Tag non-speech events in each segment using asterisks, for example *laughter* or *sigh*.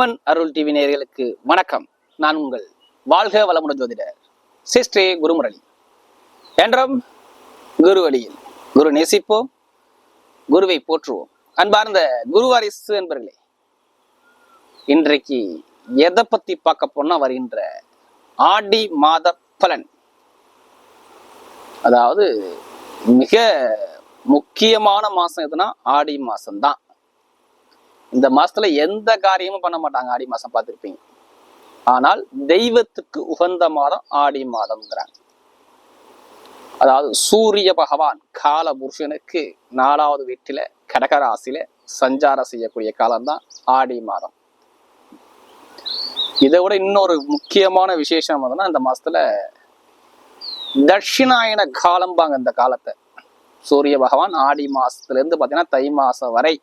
அம்மன் அருள் TV நேயர்களுக்கு வணக்கம். நான் உங்கள் வாழ்க வளமுடன் ஜோதிடர் சிஸ்ரீ குருமுரளி. என்றும் குரு வழியில் குரு நேசிப்போம் குருவை போற்றுவோம். அன்பார்ந்த குருவாரிசு என்பர்களே இன்றைக்கு எதை பத்தி பார்க்க போனா வருகின்ற ஆடி மாத பலன். அதாவது மிக முக்கியமான மாசம் எதுனா ஆடி மாசம்தான். இந்த மாசத்துல எந்த காரியமும் பண்ண மாட்டாங்க ஆடி மாசம் பார்த்திருப்பீங்க. ஆனால் தெய்வத்துக்கு உகந்த மாதம் ஆடி மாதம்ங்கிறாங்க. அதாவது சூரிய பகவான் கால புருஷனுக்கு நாலாவது வீட்டில கடகராசியில சஞ்சாரம் செய்யக்கூடிய காலம்தான் ஆடி மாதம். இதை விட இன்னொரு முக்கியமான விசேஷம் என்னன்னா இந்த மாசத்துல தட்சிணாயன காலம்பாங்க இந்த காலத்தை. சூரிய பகவான் ஆடி மாசத்துல இருந்து பாத்தீங்கன்னா தை மாசம் வரை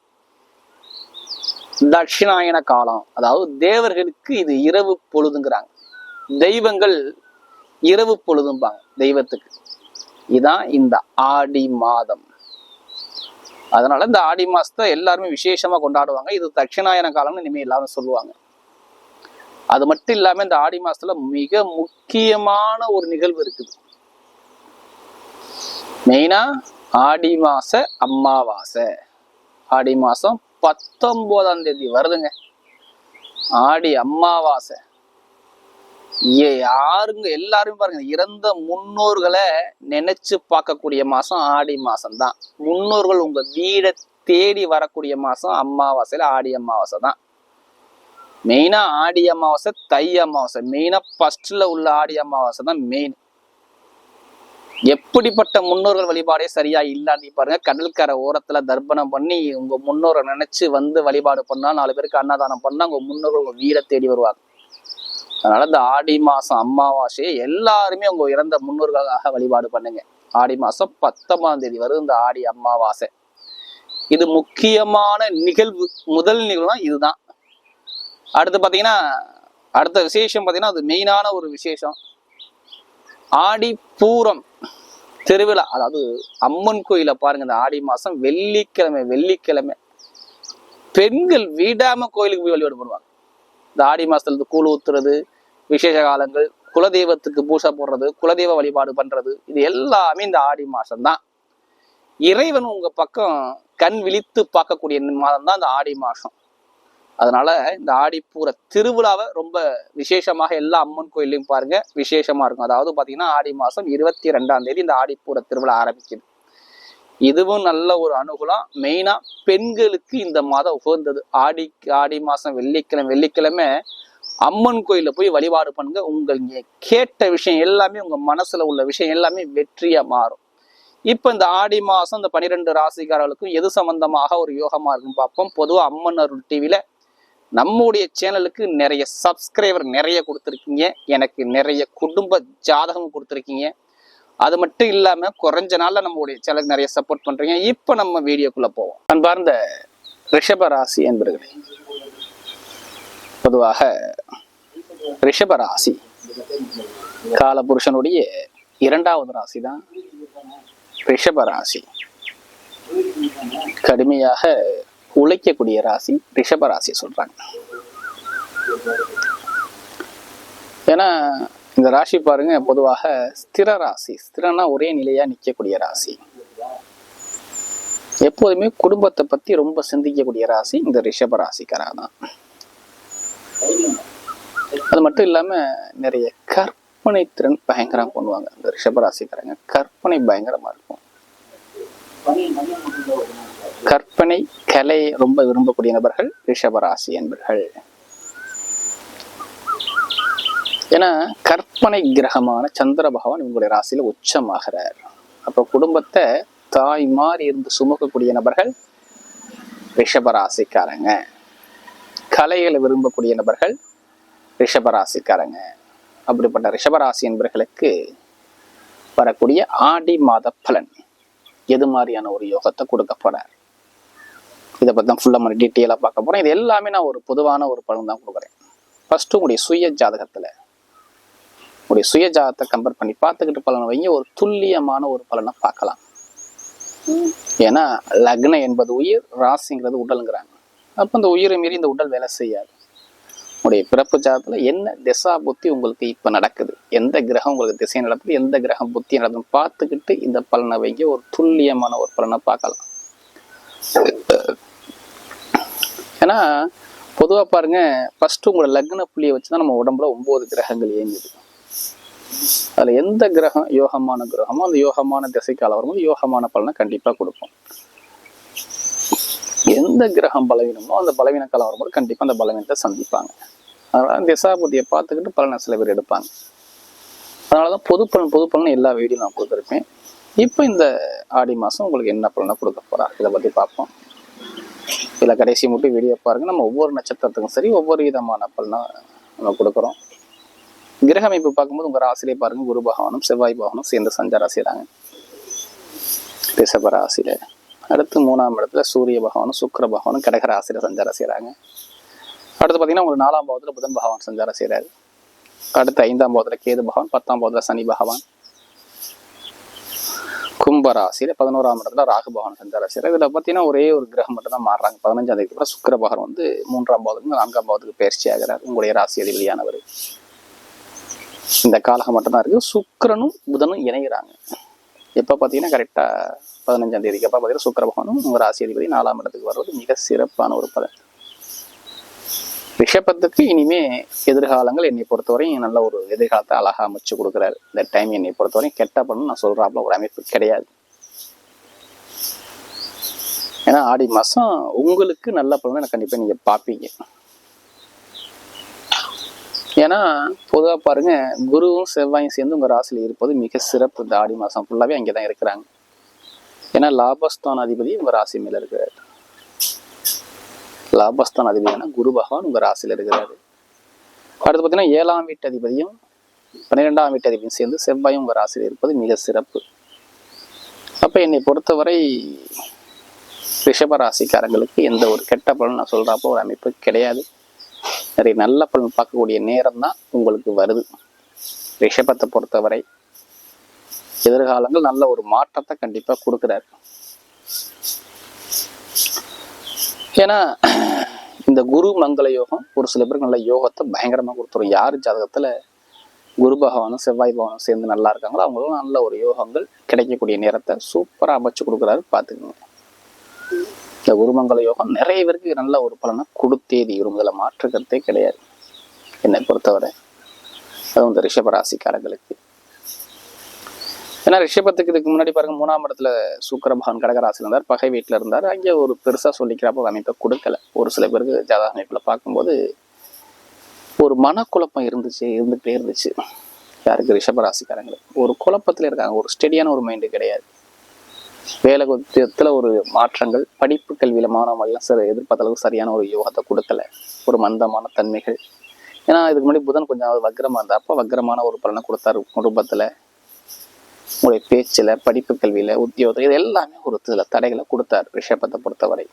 தட்சிணாயன காலம். அதாவது தேவர்களுக்கு இது இரவு பொழுதுங்கிறாங்க. தெய்வங்கள் இரவு பொழுதும்பாங்க தெய்வத்துக்கு. இதான் இந்த ஆடி மாதம். அதனால இந்த ஆடி மாசத்தை எல்லாருமே விசேஷமா கொண்டாடுவாங்க. இது தட்சிணாயன காலம்னு இனிமே எல்லாரும் சொல்லுவாங்க. அது மட்டும் இல்லாம இந்த ஆடி மாசத்துல மிக முக்கியமான ஒரு நிகழ்வு இருக்குது. மெயினா ஆடி மாச அம்மாவாசை. ஆடி மாசம் பத்தொன்பதாம் தேதி வருதுங்க. ஆடி அமாவாசை யாருங்க எல்லாருமே பாருங்க இறந்த முன்னோர்களை நினைச்சு பார்க்கக்கூடிய மாசம் ஆடி மாசம் தான் முன்னோர்கள் உங்க வீடை தேடி வரக்கூடிய மாசம் அம்மாவாசையில ஆடி அமாவாசை தான். மெயினா ஆடி அமாவாசை தை அமாவாசை மெயினா ஃபர்ஸ்ட்ல உள்ள ஆடி அமாவாசை தான் மெயின் எப்படிப்பட்ட முன்னோர்கள் வழிபாடே சரியா இல்லாட்டி பாருங்க கடற்கரை ஓரத்துல தர்ப்பணம் பண்ணி உங்க முன்னோரை நினைச்சு வந்து வழிபாடு பண்ணா நாலு பேருக்கு அன்னதானம் பண்ணா உங்க முன்னோர்கள் உங்க வீடை தேடி வருவாங்க. அதனால இந்த ஆடி மாசம் அமாவாசையை எல்லாருமே உங்க இறந்த முன்னோர்களாக வழிபாடு பண்ணுங்க. ஆடி மாசம் பத்தொன்பதாம் தேதி வரும் இந்த ஆடி அமாவாசை. இது முக்கியமான நிகழ்வு முதல் நிகழ்வுனா இதுதான். அடுத்து பாத்தீங்கன்னா அடுத்த விசேஷம் பாத்தீங்கன்னா அது மெயினான ஒரு விசேஷம். ஆடி பூரம் திருவிழா அதாவது அம்மன் கோயில பாருங்க இந்த ஆடி மாசம் வெள்ளிக்கிழமை வெள்ளிக்கிழமை. பெண்கள் வீடாம கோயிலுக்கு போய் வழிபாடு பண்ணுவாங்க. இந்த ஆடி மாசத்துல இருந்து கூழ் ஊத்துறது விசேஷ காலங்கள் குலதெய்வத்துக்கு பூசை போடுறது குலதெய்வ வழிபாடு பண்றது இது எல்லாமே இந்த ஆடி மாசம்தான். இறைவன் உங்க பக்கம் கண் விழித்து பார்க்கக்கூடிய மாதம் தான் இந்த ஆடி மாசம். அதனால இந்த ஆடிப்பூர திருவிழாவை ரொம்ப விசேஷமாக எல்லா அம்மன் கோயிலையும் பாருங்க விசேஷமா இருக்கும். அதாவது பாத்தீங்கன்னா ஆடி மாசம் இருபத்தி ரெண்டாம் தேதி இந்த ஆடிப்பூர திருவிழா ஆரம்பிக்குது. இதுவும் நல்ல ஒரு அனுகூலம். மெயினா பெண்களுக்கு இந்த மாதம் உகந்தது. ஆடி ஆடி மாசம் வெள்ளிக்கிழமை வெள்ளிக்கிழமை அம்மன் கோயில போய் வழிபாடு பண்ணுங்க. உங்கள் கேட்ட விஷயம் எல்லாமே உங்க மனசுல உள்ள விஷயம் எல்லாமே வெற்றியா மாறும். இப்போ இந்த ஆடி மாதம் இந்த பனிரெண்டு ராசிக்காரர்களுக்கும் எது சம்பந்தமாக ஒரு யோகமா இருக்குன்னு பார்ப்போம். பொதுவாக அம்மன் அருள் டிவில நம்முடைய சேனலுக்கு நிறைய சப்ஸ்கிரைபர் நிறைய கொடுத்துருக்கீங்க. எனக்கு நிறைய குடும்ப ஜாதகம் கொடுத்துருக்கீங்க. அது மட்டும் இல்லாமல் குறைஞ்ச நாளில் நம்மளுடைய சேனலுக்கு நிறைய சப்போர்ட் பண்றீங்க. இப்போ நம்ம வீடியோக்குள்ளே போவோம். அன்பார்ந்த ரிஷபராசி என்பர்களே பொதுவாக ரிஷபராசி காலபுருஷனுடைய இரண்டாவது ராசி தான் ரிஷபராசி கடுமையாக உழைக்கக்கூடிய ராசி ரிஷப ராசியை சொல்றாங்க. ஏன்னா இந்த ராசி பாருங்க பொதுவாக ஸ்திர ராசி. ஸ்திரனா ஒரே நிலையா நிற்கக்கூடிய ராசி. எப்போதுமே குடும்பத்தை பத்தி ரொம்ப சிந்திக்கக்கூடிய ராசி இந்த ரிஷப ராசிக்காரா தான் அது மட்டும் இல்லாம நிறைய கற்பனை திறன் பயங்கரம் பண்ணுவாங்க. இந்த ரிஷப ராசிக்காரங்க கற்பனை பயங்கரமா இருக்கும். கற்பனை கலை ரொம்ப விரும்பக்கூடிய நபர்கள் ரிஷபராசி என்பர்கள். ஏன்னா கற்பனை கிரகமான சந்திர பகவான் இவங்களுடைய ராசியில உச்சமாகிறார். அப்ப குடும்பத்தை தாய் மாறி இருந்து சுமக்கக்கூடிய நபர்கள் ரிஷபராசிக்காரங்க. கலைகளை விரும்பக்கூடிய நபர்கள் ரிஷபராசிக்காரங்க. அப்படிப்பட்ட ரிஷபராசி என்பர்களுக்கு வரக்கூடிய ஆடி மாத பலன் எது மாதிரியான ஒரு யோகத்தை கொடுக்க போறார்? இதை பற்றி தான் ஃபுல்லாக நம்ம டீட்டெயிலாக பார்க்க போகிறேன் இது எல்லாமே நான் ஒரு பொதுவான ஒரு பலன் தான் கொடுக்குறேன். ஃபர்ஸ்ட் உங்களுடைய சுய ஜாதகத்தில். உங்களுடைய சுய ஜாதகத்தை கம்பேர் பண்ணி பார்த்துக்கிட்டு பலனை வைங்க. ஒரு துல்லியமான ஒரு பலனை பார்க்கலாம். ஏன்னா லக்னம் என்பது உயிர் ராசிங்கிறது உடலுங்கிறாங்க. அப்போ இந்த உயிரை மீறி இந்த உடல் வேலை செய்யாது. உங்களுடைய பிறப்பு ஜாதத்தில் என்ன திசா புத்தி உங்களுக்கு இப்போ நடக்குது? எந்த கிரகம் உங்களுக்கு திசை நடக்குது எந்த கிரகம் புத்தி நடக்குதுன்னு பார்த்துக்கிட்டு இந்த பலனை வைங்க. ஒரு துல்லியமான ஒரு பலனை பார்க்கலாம். ஏன்னா பொதுவா பாருங்க ஃபர்ஸ்ட் உங்களோட லக்ன புள்ளியை வச்சுதான் நம்ம உடம்புல ஒன்பது கிரகங்கள் இயங்குது. அதுல எந்த கிரகம் யோகமான கிரகமோ அந்த யோகமான திசைக்கால வரும்போது யோகமான பலனை கண்டிப்பா கொடுக்கும். எந்த கிரகம் பலவீனமோ அந்த பலவீன காலம் வரும்போது கண்டிப்பா அந்த பலவீனத்தை சந்திப்பாங்க. அதனால திசாபதியை பார்த்துக்கிட்டு பலனை சில பேர் எடுப்பாங்க. அதனாலதான் பொது பலன் பொது பலன் எல்லா வீடியும் நான் கொடுத்துருப்பேன். இப்போ இந்த ஆடி மாதம் உங்களுக்கு என்ன பலனை கொடுக்க போறா? இதை பற்றி பார்ப்போம். இதில் கடைசி மட்டும் வீடியோ பாருங்க. நம்ம ஒவ்வொரு நட்சத்திரத்துக்கும் சரி ஒவ்வொரு விதமான பலனா நம்ம கொடுக்குறோம். கிரக அமைப்பு பார்க்கும்போது உங்கள் ராசிலே பாருங்க குரு பகவானும் செவ்வாய் பகவானும் சேர்ந்து சஞ்சாரம் செய்கிறாங்க ரிஷப ராசியில. அடுத்து மூணாம் இடத்துல சூரிய பகவானும் சுக்கர பகவானும் கடக ராசியில சஞ்சாரம் செய்கிறாங்க அடுத்து பார்த்தீங்கன்னா உங்களுக்கு நாலாம் பாவத்தில் புதன் பகவான் சஞ்சாரம் செய்கிறாரு அடுத்து ஐந்தாம் பாவத்தில் கேது பகவான் பத்தாம் பாவத்தில் சனி பகவான். கும்பராசியில் பதினோராம் இடத்துல ராகுபவன் சஞ்சாராசியில் இதில் பார்த்தீங்கன்னா ஒரே ஒரு கிரகம் மட்டும் தான் மாறுறாங்க. பதினஞ்சாம் தேதிக்கு அப்புறம் சுக்கிர வந்து மூன்றாம் பாவத்துக்கு நான்காம் பாவத்துக்கு பயிற்சி ஆகிறார். உங்களுடைய ராசி அதிபதியானவர். இந்த காலகம் மட்டும்தான் இருக்கு. சுக்கிரனும் புதனும் இணைகிறாங்க எப்போ பார்த்தீங்கன்னா கரெக்டாக பதினஞ்சாம் தேதிக்கு அப்போ பார்த்தீங்கன்னா சுக்கரபகவானும் உங்கள் ராசி அதிபதி நாலாம் இடத்துக்கு வர்றது மிக சிறப்பான ஒரு பலன். ரிஷபத்துக்கு இனிமே எதிர்காலங்கள் என்னை பொறுத்தவரையும் நல்ல ஒரு எதிர்காலத்தை அழகா அமைச்சு கொடுக்குறாரு. இந்த டைம் என்னை பொறுத்தவரையும் கெட்ட பலன் நான் சொல்றாப்புல ஒரு அமைப்பு கிடையாது. ஏன்னா ஆடி மாசம் உங்களுக்கு நல்ல பலனை கண்டிப்பாக நீங்க பார்ப்பீங்க. ஏன்னா பொதுவாக பாருங்க குருவும் செவ்வாயும் சேர்ந்து உங்கள் ராசியில் இருப்பது மிக சிறப்பு. இந்த ஆடி மாசம் ஃபுல்லாவே அங்கேதான் இருக்கிறாங்க. ஏன்னா லாபஸ்தான அதிபதி உங்கள் ராசி மேலே இருக்கிறார். லாபஸ்தான் அதிபதியான குரு பகவான் உங்கள் ராசியில் இருக்கிறாரு. அடுத்து பார்த்தீங்கன்னா ஏழாம் வீட்டு அதிபதியும் பன்னிரெண்டாம் வீட்டு அதிபதியும் சேர்ந்து செவ்வாயும் உங்கள் ராசியில் இருப்பது மிக சிறப்பு. அப்போ என்னை பொறுத்தவரை ரிஷப ராசிக்காரங்களுக்கு எந்த ஒரு கெட்ட பலன் நான் சொல்கிறப்போ ஒரு அமைப்பு கிடையாது. நிறைய நல்ல பலன் பார்க்கக்கூடிய நேரம் தான் உங்களுக்கு வருது. ரிஷபத்தை பொறுத்தவரை எதிர்காலங்கள் நல்ல ஒரு மாற்றத்தை கண்டிப்பாக கொடுக்குறாரு. ஏன்னா இந்த குரு மங்கள யோகம் ஒரு சில பேருக்கு நல்ல யோகத்தை பயங்கரமாக கொடுத்துரும். யார் ஜாதகத்துல குரு பகவானும் செவ்வாய் பகவானும் சேர்ந்து நல்லா இருக்காங்களோ அவங்களும் நல்ல ஒரு யோகங்கள் கிடைக்கக்கூடிய நேரத்தை சூப்பரா அமைச்சு கொடுக்குறாரு பார்த்துக்கோங்க. இந்த குருமங்கல யோகம் நிறைய பேருக்கு நல்ல ஒரு பலனை கொடுத்தே தீரும். இதில் மாற்றுக்கிறதே கிடையாது. என்னை பொறுத்தவரை. அதுவும் இந்த ரிஷபராசிக்காரங்களுக்கு ஏன்னா ரிஷபத்துக்கு இதுக்கு முன்னாடி பாருங்க மூணாம் இடத்துல சுக்கிர பகவான் கடகராசியில் இருந்தார். பகை வீட்டில் இருந்தார். அங்கே ஒரு பெருசாக சொல்லிக்கிறப்போ அமைப்பை கொடுக்கல. ஒரு சில பேருக்கு ஜாதக அமைப்பில் பார்க்கும்போது ஒரு மனக்குழப்பம் இருந்துச்சு இருந்துகிட்டே இருந்துச்சு. யாருக்கு? ரிஷப ராசிக்காரங்களுக்கு. ஒரு குழப்பத்தில் இருக்காங்க. ஒரு ஸ்டெடியான ஒரு மைண்டு கிடையாது. வேலை குத்தியத்துல ஒரு மாற்றங்கள் படிப்பு கல்வியில் மாணவர்கள் சில எதிர்பார்த்த அளவுக்கு சரியான ஒரு யோகத்தை கொடுக்கல. ஒரு மந்தமான தன்மைகள். ஏன்னா இதுக்கு முன்னாடி புதன் கொஞ்சம் வக்ரமாக இருந்தால் அப்போ வக்ரமான ஒரு பலனை கொடுத்தாரு குடும்பத்தில். உங்களுடைய பேச்சில் படிப்பு கல்வியில் உத்தியோகம் இது எல்லாமே ஒரு சில தடைகளை கொடுத்தாரு ரிஷபத்தை பொறுத்தவரை.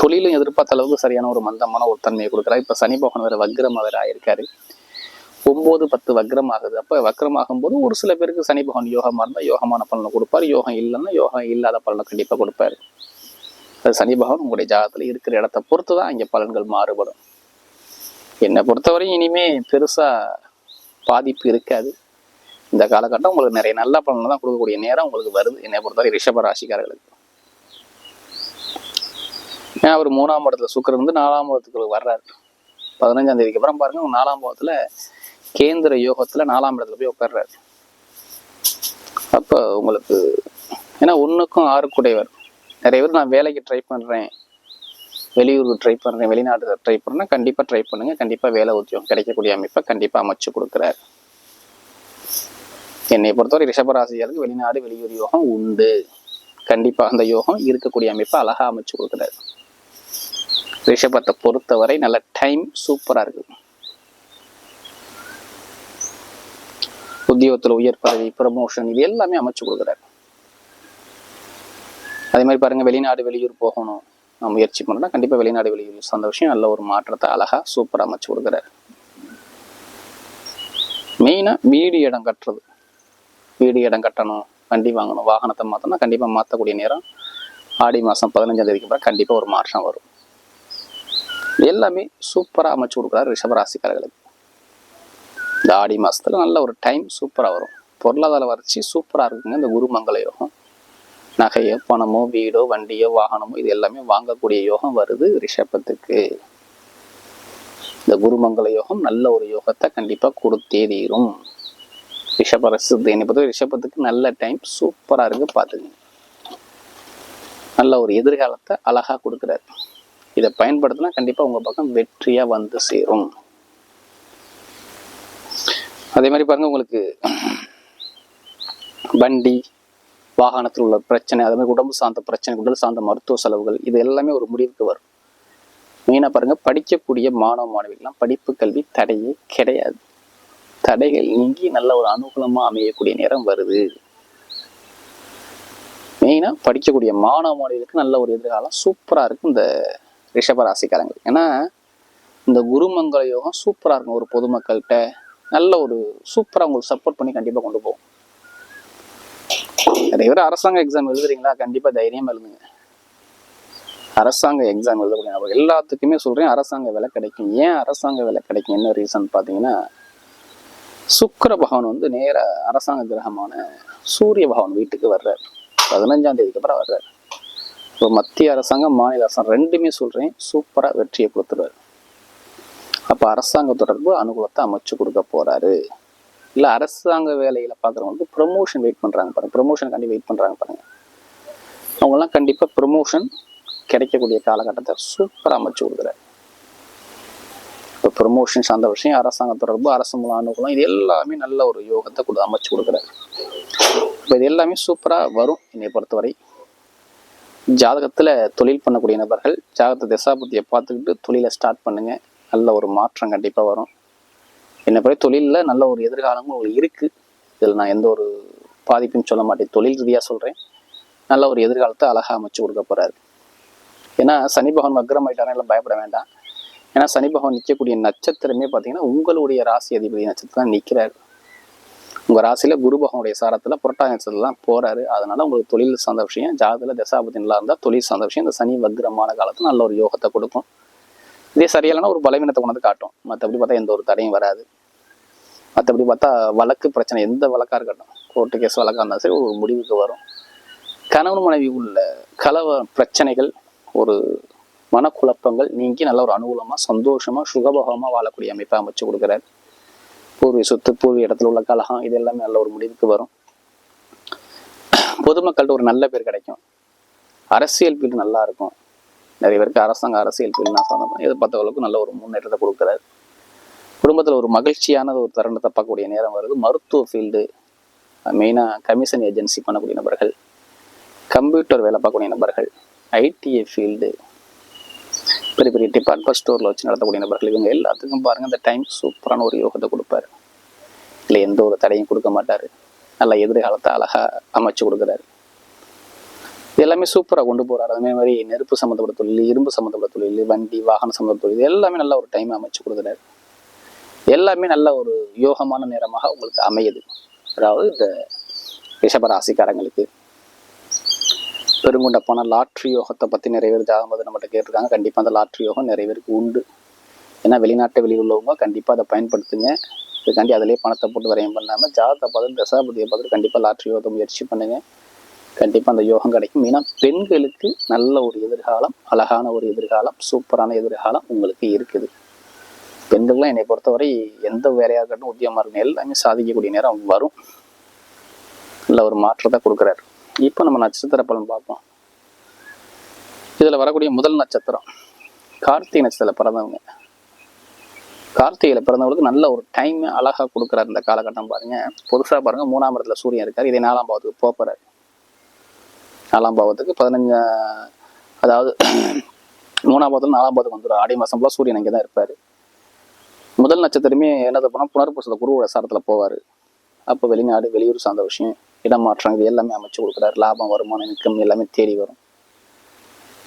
தொழிலும் எதிர்பார்த்த அளவுக்கு சரியான ஒரு மந்தமான ஒரு தன்மையை கொடுக்குறாரு. இப்போ சனி பகவான் வேற வக்ரமா வேற ஆயிருக்காரு. பத்து வக்ரம் ஆகுது. அப்போ வக்ரமாகும் போது ஒரு சில பேருக்கு சனி பகவான் இருந்தால் யோகமான பலனை கொடுப்பார். யோகம் இல்லைன்னா யோகம் இல்லாத பலனை கண்டிப்பாக கொடுப்பாரு. அது சனி பகவான் உங்களுடைய ஜாதகத்தில் இருக்கிற இடத்த பொறுத்து தான் இங்கே பலன்கள் மாறுபடும். என்னை பொறுத்தவரையும் இனிமே பெருசாக பாதிப்பு இருக்காது. இந்த காலகட்டம் உங்களுக்கு நிறைய நல்ல பலனை தான் கொடுக்கக்கூடிய நேரம் உங்களுக்கு வருது. என்னை பொறுத்தவரை ரிஷப ராசிக்காரர்களுக்கு. ஏன் அவர் மூணாம் இடத்துல சுக்கரன் வந்து நாலாம் இடத்துக்கு வர்றாரு. பதினஞ்சாம் தேதிக்கு அப்புறம் பாருங்க உங்க நாலாம் பாவத்துல கேந்திர யோகத்துல நாலாம் இடத்துல போய் உட்கார்றாரு. அப்ப உங்களுக்கு ஏன்னா ஒண்ணுக்கும் ஆறு குடைவர் நிறைய பேர் நான் வேலைக்கு ட்ரை பண்றேன். வெளியூருக்கு ட்ரை பண்றேன் வெளிநாட்டுக்கு ட்ரை பண்றேன் கண்டிப்பா ட்ரை பண்ணுங்க. கண்டிப்பா வேலை உத்தியோகம் கிடைக்கக்கூடிய அமைப்பை கண்டிப்பா அமைச்சு கொடுக்குறாரு. என்னை பொறுத்தவரை ரிஷபராசிகளுக்கு வெளிநாடு வெளியூர் யோகம் உண்டு. கண்டிப்பாக அந்த யோகம் இருக்கக்கூடிய அமைப்பை அழகா அமைச்சு கொடுக்குறாரு. ரிஷபத்தை பொறுத்தவரை நல்ல டைம் சூப்பராக இருக்கு. உத்தியோகத்தில் உயர் பதவி ப்ரமோஷன் இது எல்லாமே அமைச்சு கொடுக்குறாரு. அதே மாதிரி பாருங்க வெளிநாடு வெளியூர் போகணும். நான் முயற்சி பண்ணா கண்டிப்பாக வெளிநாடு வெளியூர் அந்த விஷயம் நல்ல ஒரு மாற்றத்தை அழகாக சூப்பராக அமைச்சு கொடுக்குறாரு. மெயினாக வீடு இடம் கட்டுறது. வீடு இடம் கட்டணும் வண்டி வாங்கணும் வாகனத்தை மாற்றணும் கண்டிப்பா மாற்றக்கூடிய நேரம் ஆடி மாசம் பதினஞ்சாம் தேதிக்கு அப்புறம் கண்டிப்பா ஒரு மாற்றம் வரும். எல்லாமே சூப்பராக அமைச்சு கொடுக்குறாரு ரிஷபராசிக்காரர்களுக்கு இந்த ஆடி மாசத்துல நல்ல ஒரு டைம் சூப்பராக வரும். பொருளாதார வறட்சி சூப்பராக இருக்குங்க. இந்த குருமங்கள யோகம் நகையோ பணமோ வீடோ வண்டியோ வாகனமோ இது எல்லாமே வாங்கக்கூடிய யோகம் வருது ரிஷபத்துக்கு. இந்த குருமங்கள யோகம் நல்ல ஒரு யோகத்தை கண்டிப்பாக கொடுத்தே தீரும். ரிஷபரசு என்னை பொறுத்த ரிஷபத்துக்கு நல்ல டைம் சூப்பராக இருக்குது பார்த்துங்க நல்ல ஒரு எதிர்காலத்தை அழகாக கொடுக்குறாரு. இதை பயன்படுத்தினா கண்டிப்பாக உங்கள் பக்கம் வெற்றியாக வந்து சேரும். அதே மாதிரி பாருங்க உங்களுக்கு வண்டி வாகனத்தில் உள்ள பிரச்சனை அதே மாதிரி உடம்பு சார்ந்த பிரச்சனை உடல் சார்ந்த மருத்துவ செலவுகள் இது எல்லாமே ஒரு முடிவுக்கு வரும். மெயினாக பாருங்க படிக்கக்கூடிய மாணவ மாணவிகள்லாம் படிப்பு கல்வி தடையே கிடையாது. தடைகள் நீங்கி நல்ல ஒரு அனுகூலமா அமையக்கூடிய நேரம் வருது. மெயினாக படிக்கக்கூடிய மாணவ மாணவிகளுக்கு நல்ல ஒரு எதிர்காலம் சூப்பராக இருக்கும் இந்த ரிஷபராசிக்காரங்களுக்கு ஏன்னா இந்த குருமங்கல யோகம் சூப்பராக இருக்கும் ஒரு பொதுமக்கள்கிட்ட. நல்ல ஒரு சூப்பராக உங்களுக்கு சப்போர்ட் பண்ணி கண்டிப்பாக கொண்டு போகும். நிறைய பேர் அரசாங்க எக்ஸாம் எழுதுறீங்களா? கண்டிப்பாக தைரியம் எழுதுங்க. அரசாங்க எக்ஸாம் எழுதக்கூடிய எல்லாத்துக்குமே சொல்கிறேன் அரசாங்க வேலை கிடைக்கும். ஏன் அரசாங்க வேலை கிடைக்கும்? என்ன ரீசன் பார்த்தீங்கன்னா சுக்கர பகவான் வந்து நேர அரசாங்க கிரகமான சூரிய பகவான் வீட்டுக்கு வர்றார். பதினஞ்சாம் தேதிக்கு அப்புறம் வர்றார். இப்போ மத்திய அரசாங்கம் மாநில அரசாங்கம் ரெண்டுமே சொல்கிறேன் சூப்பராக வெற்றியை கொடுத்துருவாரு. அப்போ அரசாங்க தொடர்பு அனுகூலத்தை அமைச்சு கொடுக்க போகிறாரு இல்லை அரசாங்க வேலையில வந்து ப்ரொமோஷன் வெயிட் பண்ணுறாங்க பாருங்க. ப்ரொமோஷனுக்காண்டி வெயிட் பண்ணுறாங்க பாருங்க. அவங்கெல்லாம் கண்டிப்பாக ப்ரொமோஷன் கிடைக்கக்கூடிய காலகட்டத்தை சூப்பராக அமைச்சு கொடுக்குறாரு. இப்போ ப்ரொமோஷன்ஸ் சார்ந்த விஷயம் அரசாங்க தொடர்பு அரசு மூலம் அனுகூலம் இது எல்லாமே நல்ல ஒரு யோகத்தை கொடு அமைச்சு கொடுக்குறாரு. இப்போ இது எல்லாமே சூப்பராக வரும் என்னை பொறுத்தவரை. ஜாதகத்தில் தொழில் பண்ணக்கூடிய நபர்கள் ஜாதகத்தை திசாபுத்தியை பார்த்துக்கிட்டு தொழிலை ஸ்டார்ட் பண்ணுங்க. நல்ல ஒரு மாற்றம் கண்டிப்பாக வரும். என்னை பொறுத்த தொழிலில் நல்ல ஒரு எதிர்காலமும் உங்களுக்கு இருக்குது இதில் நான் எந்த ஒரு பாதிப்பும் சொல்ல மாட்டேன். தொழில் ரீதியாக சொல்கிறேன் நல்ல ஒரு எதிர்காலத்தை அழகாக அமைச்சு கொடுக்க போகிறாரு ஏன்னா சனி பகவான் வக்ரம் ஆயிட்டாரா இல்லை பயப்பட வேண்டாம். ஏன்னா சனி பகவான் நிற்கக்கூடிய நட்சத்திரமே பார்த்தீங்கன்னா உங்களுடைய ராசி அதிபதி நட்சத்திரம் நிற்கிறாரு உங்கள் ராசியில் குரு பகவானுடைய சாரத்துல புரட்டாதி நட்சத்திரம் போகிறாரு அதனால உங்களுக்கு தொழில் சார்ந்த விஷயம் ஜாதகத்தில் தசாபதி நல்லா இருந்தால் தொழில் சார்ந்த விஷயம். இந்த சனி வக்ரமான காலத்தில் நல்ல ஒரு யோகத்தை கொடுக்கும். இதே சரியில்லைனா ஒரு பலவீனத்தை கொண்டு காட்டும். மற்றபடி பார்த்தா எந்த ஒரு தடையும் வராது. மற்றபடி பார்த்தா வழக்கு பிரச்சனை எந்த வழக்காக இருக்கட்டும் கோர்ட்டு கேஸ் வழக்காக இருந்தாலும் சரி ஒரு முடிவுக்கு வரும். கணவன் மனைவி உள்ள கலவ பிரச்சனைகள் ஒரு மனக்குழப்பங்கள் நீங்கி நல்ல ஒரு அனுகூலமாக சந்தோஷமாக சுகபோகமாக வாழக்கூடிய அமைப்பை அமைச்சு கொடுக்குறாரு. பூர்வீக சொத்து பூர்வீக இடத்துல உள்ள கலகம் இது எல்லாமே நல்ல ஒரு முடிவுக்கு வரும். பொதுமக்கள்கிட்ட ஒரு நல்ல பேர் கிடைக்கும். அரசியல் ஃபீல்டு நல்லா இருக்கும். நிறைய பேருக்கு அரசாங்க அரசியல் ஃபீல்டு நான் சொன்ன எதிர்பார்த்தவர்களுக்கு நல்ல ஒரு முன்னேற்றத்தை கொடுக்குறாரு. குடும்பத்தில் ஒரு மகிழ்ச்சியான ஒரு தருணத்தை பார்க்கக்கூடிய நேரம் வருது. மருத்துவ ஃபீல்டு மெயினாக கமிஷன் ஏஜென்சி பண்ணக்கூடிய நபர்கள் கம்ப்யூட்டர் வேலை பார்க்கக்கூடிய நபர்கள் ஐடிஐ ஃபீல்டு பெரிய பெரிய டிபார்ட்மெண்ட் ஸ்டோரில் வச்சு நடத்தக்கூடிய நபர்கள் இவங்க எல்லாத்துக்கும் பாருங்க இந்த டைம் சூப்பரான ஒரு யோகத்தை கொடுப்பாரு. இல்லை எந்த ஒரு தடையும் கொடுக்க மாட்டாரு. நல்ல எதிர்காலத்தை அழகா அமைச்சு கொடுக்குறாரு. எல்லாமே சூப்பராக கொண்டு போறாரு. அதே மாதிரி நெருப்பு சம்மந்தப்பட்ட தொழில் இரும்பு சம்மந்தப்பட்ட தொழில் வண்டி வாகன சம்மந்தப்பட்ட தொழில் எல்லாமே நல்ல ஒரு டைம் அமைச்சு கொடுக்குறாரு. எல்லாமே நல்ல ஒரு யோகமான நேரமாக உங்களுக்கு அமையுது. அதாவது இந்த ரிஷபராசிக்காரங்களுக்கு பெருங்குண்ட போன லாட்ரி யோகத்தை பற்றி நிறைய பேர் ஜாதகம் பார்த்து நம்மகிட்ட கேட்டிருக்காங்க. கண்டிப்பாக அந்த லாட்ரி யோகம் நிறைய பேருக்கு உண்டு. ஏன்னா வெளிநாட்டு வெளியில் உள்ளவங்க கண்டிப்பாக அதை பயன்படுத்துங்க. இதுக்காண்டி அதிலே பணத்தை போட்டு வரையும் பண்ணாமல் ஜாதகத்தை பார்த்து தசாபதியை பார்த்துட்டு கண்டிப்பாக லாட்ரி யோகத்தை முயற்சி பண்ணுங்க. கண்டிப்பாக அந்த யோகம் கிடைக்கும். ஏன்னா பெண்களுக்கு நல்ல ஒரு எதிர்காலம் அழகான ஒரு எதிர்காலம் சூப்பரான எதிர்காலம் உங்களுக்கு இருக்குது. பெண்கள்லாம் என்னை பொறுத்தவரை எந்த வேலையாக இருக்கட்டும் உத்தியமாக இருக்கட்டும் எல்லாமே சாதிக்கக்கூடிய நேரம் வரும். நல்ல ஒரு மாற்றத்தை கொடுக்குறாரு. இப்போ நம்ம நட்சத்திர பலன் பார்ப்போம். இதில் வரக்கூடிய முதல் நட்சத்திரம் கார்த்திகை நட்சத்திரத்தில் பிறந்தவங்க. கார்த்திகையில் பிறந்தவங்களுக்கு நல்ல ஒரு டைம் அழகாக கொடுக்குறாரு இந்த காலகட்டம் பாருங்க. புதுசாக பாருங்க மூணாம் இடத்துல சூரியன் இருக்கார் இதே நாலாம் பாவத்துக்கு போக நாலாம் பாவத்துக்கு பதினஞ்சு அதாவது *clears throat* மூணாம் பாவத்துல நாலாம் பாவத்துக்கு வந்துடும் ஆடி மாதம் ஃபுல்லாக சூரியன் இங்கே தான் இருப்பார். முதல் நட்சத்திரமே என்னது போனால் புனர்பூசத்தில் குருவோட சாரத்தில் போவார். அப்போ வெளிநாடு வெளியூர் சார்ந்த விஷயம். இடமாற்றம் இது எல்லாமே அமைச்சு கொடுக்குறாரு. லாபம் வருமானம் இன்கம் எல்லாமே தேடி வரும்.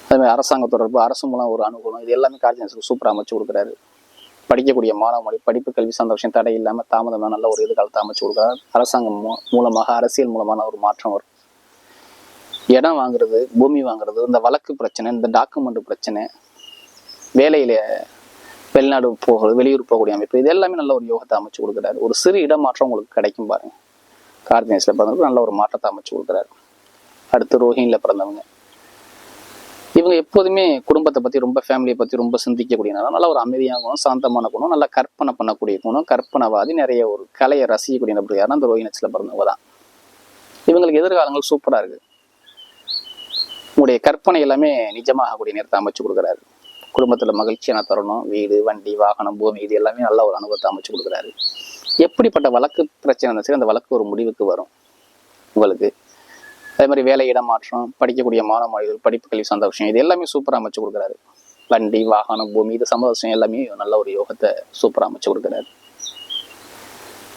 அதே மாதிரி அரசாங்க தொடர்பு அரசு மூலம் ஒரு அனுகூலம் இது எல்லாமே கார்ஜினஸுக்கு சூப்பராக அமைச்சு கொடுக்குறாரு. படிக்கக்கூடிய மாணவ மொழி படிப்பு கல்வி சார்ந்த விஷயம் தடை இல்லாமல் தாமதமாக நல்ல ஒரு எதிர்காலத்தை அமைச்சு கொடுக்குறாரு. அரசாங்கம் மூலமாக அரசியல் மூலமான ஒரு மாற்றம் வரும். இடம் வாங்குறது பூமி வாங்குறது இந்த வழக்கு பிரச்சனை இந்த டாக்குமெண்ட் பிரச்சனை வேலையில வெளிநாடு போகிறது வெளியூர் போகக்கூடிய அமைப்பு இது எல்லாமே நல்ல ஒரு யோகத்தை அமைச்சு கொடுக்குறாரு. ஒரு சிறு இடமாற்றம் உங்களுக்கு கிடைக்கும் பாருங்க. கார்த்திகேயன்ஸ்ல பிறந்தவங்க நல்ல ஒரு மாற்றத்தை அமைச்சு கொடுக்குறாரு. அடுத்து ரோஹினியில் பிறந்தவங்க. இவங்க எப்போதுமே குடும்பத்தை பற்றி ரொம்ப ஃபேமிலியை பற்றி ரொம்ப சிந்திக்கக்கூடியனால நல்ல ஒரு அமைதியான குணம் சாந்தமான குணம் நல்லா கற்பனை பண்ணக்கூடிய குணம் கற்பனைவாதி நிறைய ஒரு கலையை ரசிக்கக்கூடிய நபர் யாருன்னா அந்த ரோஹிணி பிறந்தவங்க தான். இவங்களுக்கு எதிர்காலங்கள் சூப்பராக இருக்குது உங்களுடைய கற்பனை எல்லாமே நிஜமாகக்கூடிய நேரத்தை அமைச்சு கொடுக்குறாரு. குடும்பத்தில் மகிழ்ச்சியான தருணம் வீடு வண்டி வாகனம் பூமி இது எல்லாமே நல்ல ஒரு அனுபவத்தை அமைச்சு கொடுக்குறாரு. எப்படிப்பட்ட வழக்கு பிரச்சனை இருந்துச்சு அந்த வழக்கு ஒரு முடிவுக்கு வரும். உங்களுக்கு. அதே மாதிரி வேலை இடமாற்றம் படிக்கக்கூடிய மாணவ மாணவிகள் படிப்பு கல்வி சார்ந்த விஷயம் இது எல்லாமே சூப்பராக அமைச்சு கொடுக்குறாரு. வண்டி வாகனம் பூமி இது சம்மந்த விஷயம் எல்லாமே நல்ல ஒரு யோகத்தை சூப்பராக அமைச்சு கொடுக்குறாரு.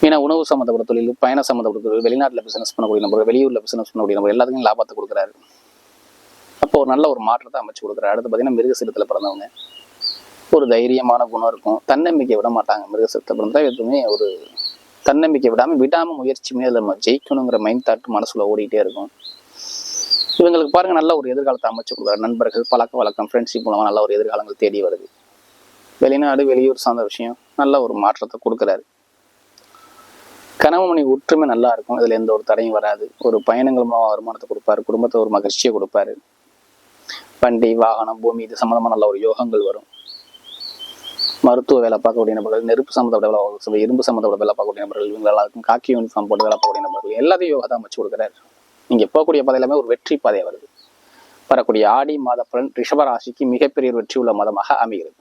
ஏன்னா உணவு சம்மந்தப்பட்ட தொழில் பயண சம்மந்தப்பட்ட தொழில் வெளிநாட்டில் பிசினஸ் பண்ணக்கூடிய நபர்கள் வெளியூரில் பிசினஸ் பண்ணக்கூடிய நம்ம எல்லாத்துக்கும் லாபத்தை கொடுக்குறாரு. அப்போ ஒரு நல்ல ஒரு மாற்றத்தை அமைச்சு கொடுக்குறாரு. அடுத்து பார்த்தீங்கன்னா மிருகசீலத்தில் பிறந்தவங்க. ஒரு தைரியமான குணம் இருக்கும். தன்னம்பிக்கை விட மாட்டாங்க மிருகசீலத்தில் பிறந்தா எதுவுமே ஒரு தன்னம்பிக்கை விடாம விடாம முயற்சியுமே அதில் நம்ம ஜெயிக்கணுங்கிற மைண்ட் தாட் மனசுல ஓடிக்கிட்டே இருக்கும். இவங்களுக்கு பாருங்க நல்ல ஒரு எதிர்காலத்தை அமைச்சு கொடுக்குறாரு. நண்பர்கள் பழக்க வழக்கம் ஃப்ரெண்ட்ஷிப் மூலமா நல்ல ஒரு எதிர்காலங்கள் தேடி வருது. வெளிநாடு வெளியூர் சார்ந்த விஷயம் நல்ல ஒரு மாற்றத்தை கொடுக்குறாரு. கணவன் ஒற்றுமை நல்லா இருக்கும். இதுல எந்த ஒரு தடையும் வராது. ஒரு பயணங்கள் மூலமாக வருமானத்தை கொடுப்பாரு. குடும்பத்தை ஒரு மகிழ்ச்சியை கொடுப்பாரு. வண்டி வாகனம் பூமி இது சம்மந்தமாக நல்ல ஒரு யோகங்கள் வரும். மருத்துவ வேலை பார்க்கக்கூடிய நபர்கள் நெருப்பு சம்மந்தப்பட்ட வேலை இரும்பு சம்மந்தப்பட்ட வேலை பார்க்கக்கூடிய நபர்கள் இவங்க எல்லாருக்கும் காக்கி யூனிஃபார்ம் போட்டு வேலை பார்க்கக்கூடிய நபர்கள் எல்லாத்தையும் யோகா தான் வச்சு கொடுக்குறாரு. நீங்கள் போகக்கூடிய பாதை எல்லாமே ஒரு வெற்றி பாதையா வருது. வரக்கூடிய ஆடி மாத பலன் ரிஷபராசிக்கு மிகப்பெரிய ஒரு வெற்றி உள்ள மதமாக அமைகிறது.